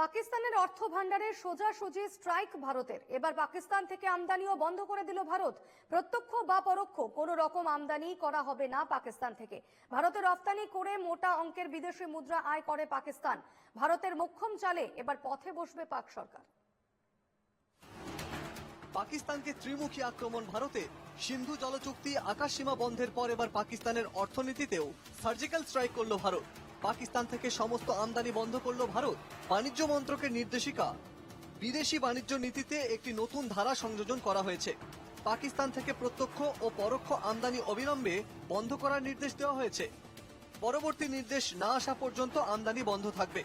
পাকিস্তানের অর্থ ভান্ডারের সোজাসুজি স্ট্রাইক ভারতের। এবার পাকিস্তান থেকে আমদানিও বন্ধ করে দিল ভারত। প্রত্যক্ষ বা পরোক্ষ কোনো রকম আমদানি করা হবে না পাকিস্তান থেকে। ভারতে রফতানি করে মোটা অঙ্কের বিদেশি মুদ্রা আয় করে পাকিস্তান। ভারতের মোক্ষম চালে এবার পথে বসবে পাক সরকার। পাকিস্তানকে ত্রিমুখী আক্রমণ ভারতে। সিন্ধু জলচুক্তি আকাশসীমা বন্ধের পর এবার পাকিস্তানের অর্থনীতিতেও সার্জিক্যাল স্ট্রাইক করল ভারত। পাকিস্তান থেকে সমস্ত আমদানি বন্ধ করল ভারত। বাণিজ্য মন্ত্রকের নির্দেশিকা। বিদেশি বাণিজ্য নীতিতে একটি নতুন ধারা সংযোজন করা হয়েছে। পাকিস্তান থেকে প্রত্যক্ষ ও পরোক্ষ আমদানি অবিলম্বে বন্ধ করার নির্দেশ দেওয়া হয়েছে। পরবর্তী নির্দেশ না আসা পর্যন্ত আমদানি বন্ধ থাকবে।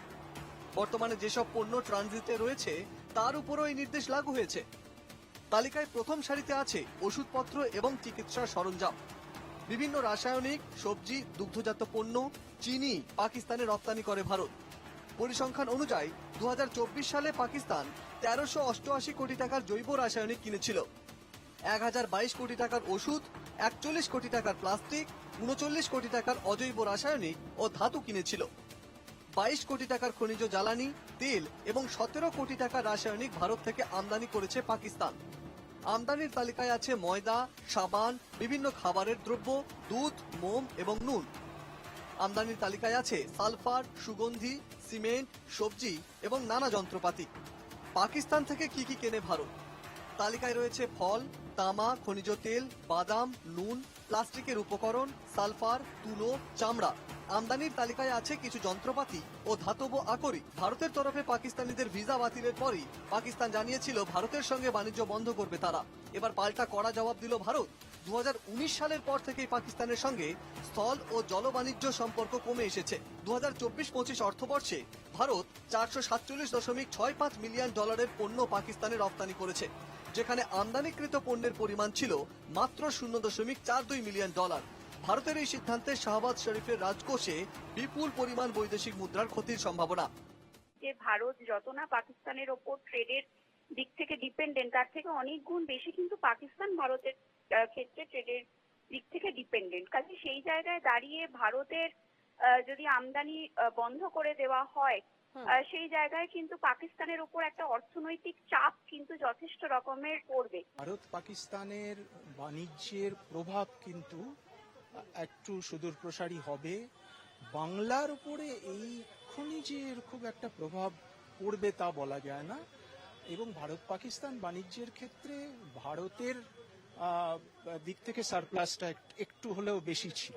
বর্তমানে যেসব পণ্য ট্রানজিটে রয়েছে, তার উপরও এই নির্দেশ লাগু হয়েছে। তালিকায় প্রথম সারিতে আছে ওষুধপত্র এবং চিকিৎসার সরঞ্জাম। বিভিন্ন রাসায়নিক, সবজি, দুগ্ধজাত পণ্য, চিনি পাকিস্তানে রপ্তানি করে ভারত। পরিসংখ্যান অনুযায়ী দু হাজার চব্বিশ সালে পাকিস্তান তেরোশো অষ্টআশি কোটি টাকার জৈব রাসায়নিক কিনেছিল। এক হাজার বাইশ কোটি টাকার ওষুধ, একচল্লিশ কোটি টাকার প্লাস্টিক, উনচল্লিশ কোটি টাকার অজৈব রাসায়নিক ও ধাতু কিনেছিল। বাইশ কোটি টাকার খনিজ জ্বালানি, তেল এবং সতেরো কোটি টাকার রাসায়নিক ভারত থেকে আমদানি করেছে পাকিস্তান। আমদানির তালিকায় আছে ময়দা, সাবান, বিভিন্ন খাবারের দ্রব্য, দুধ, মোম এবং নুন। আমদানির তালিকায় আছে সালফার, সুগন্ধি, সিমেন্ট, সবজি এবং নানা যন্ত্রপাতি। পাকিস্তান থেকে কি কি কেনে ভারত? তালিকায় রয়েছে ফল, তামা, খনিজ তেল, বাদাম, নুন, প্লাস্টিকের উপকরণ, সালফার, তুলো, চামড়া। আমদানির তালিকায় আছে কিছু যন্ত্রপাতি ও ধাতব আকরি। ভারতের তরফে পাকিস্তানিদের ভিসা বাতিলের পরই পাকিস্তান জানিয়েছিল, ভারতের সঙ্গে বাণিজ্য বন্ধ করবে তারা। এবার পাল্টা কড়া জবাব দিল ভারত। দু হাজার উনিশ সালের পর থেকেই পাকিস্তানের সঙ্গে স্থল ও জল বাণিজ্য সম্পর্ক কমে এসেছে। দু হাজার চব্বিশ পঁচিশ অর্থবর্ষে ভারত চারশো সাতচল্লিশ দশমিক ছয় পাঁচ মিলিয়ন ডলারের পণ্য পাকিস্তানে রপ্তানি করেছে। যেখানে আমদানিকৃত পণ্যের পরিমাণ ছিল মাত্র শূন্য দশমিক চার দুই মিলিয়ন ডলার। ভারতের এই সিদ্ধান্তে শাহবাজ শরীফের রাজকোষে বিপুল পরিমাণ বৈদেশিক মুদ্রার ক্ষতির সম্ভাবনা। যে ভারত যত না পাকিস্তানের ওপর ট্রেডের দিক থেকে ডিপেন্ডেন্ট, তার থেকে অনেক গুণ বেশি কিন্তু পাকিস্তান ভারতের ক্ষেত্রে ট্রেডের দিক থেকে ডিপেন্ডেন্ট। কাজে সেই জায়গায় দাঁড়িয়ে ভারতের যদি আমদানি বন্ধ করে দেওয়া হয় সেই জায়গায় কিন্তু পাকিস্তানের উপর একটা অর্থনৈতিক চাপ কিন্তু যথেষ্ট রকমের পড়বে। ভারত পাকিস্তানের বাণিজ্যের প্রভাব কিন্তু একটু সুদূর প্রসারী হবে। বাংলার উপরে এই খনিজের খুব একটা প্রভাব পড়বে তা বলা যায় না। এবং ভারত পাকিস্তান বাণিজ্যের ক্ষেত্রে ভারতের আহ, দিক থেকে সারপ্লাসটা একটু হলেও বেশি ছিল।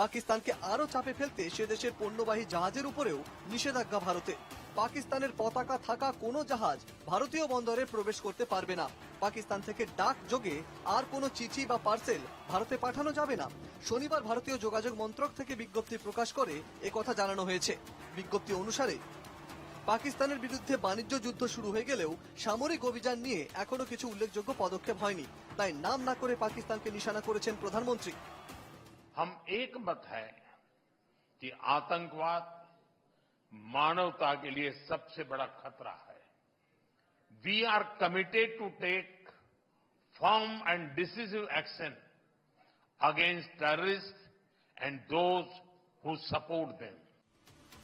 পাকিস্তানকে আরও চাপে ফেলতে সে দেশের পণ্যবাহী জাহাজের উপরেও নিষেধাজ্ঞা ভারতে। পাকিস্তানের পতাকা থাকা কোনো জাহাজ ভারতীয় বন্দরে প্রবেশ করতে পারবে না। পাকিস্তান থেকে ডাক যোগে আর কোনো চিঠি বা পার্সেল ভারতে পাঠানো যাবে না। শনিবার ভারতীয় যোগাযোগ মন্ত্রক থেকে বিজ্ঞপ্তি প্রকাশ করে কথা জানানো হয়েছে। বিজ্ঞপ্তি অনুসারে, পাকিস্তানের বিরুদ্ধে বাণিজ্য যুদ্ধ শুরু হয়ে গেলেও সামরিক অভিযান নিয়ে এখনও কিছু উল্লেখযোগ্য পদক্ষেপ হয়নি। তাই নাম না করে পাকিস্তানকে নিশানা করেছেন প্রধানমন্ত্রী। हम एक मत है कि आतंकवाद मानवता के लिए सबसे बड़ा खतरा है we are committed to take firm and decisive action against terrorist and those who support them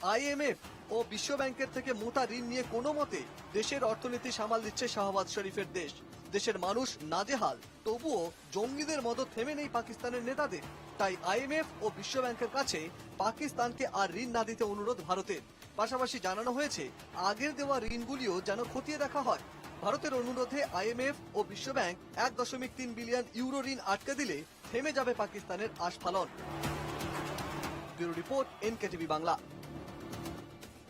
IMF ও বিশ্ব ব্যাংকের থেকে মোটা ঋণ নিয়ে কোনো মতে দেশের অর্থনীতি সামাল দিচ্ছে শাহবাজ শরীফের দেশ দেশের মানুষ নাজেহাল তবুও জঙ্গিদের মদত থেমে নেই পাকিস্তানের নেতাদের তাই আইএমএফ ও বিশ্বব্যাংকের কাছে পাকিস্তানকে আর ঋণ না দিতে অনুরোধ ভারতের। পাশাপাশি জানানো হয়েছে, আগের দেওয়া ঋণগুলিও যেন খতিয়ে দেখা হয়। ভারতের অনুরোধে আইএমএফ ও বিশ্ব ব্যাংক এক দশমিক তিন বিলিয়ন ইউরো ঋণ আটকে দিলে থেমে যাবে পাকিস্তানের আস্ফালন। Report, NKTV Bangla.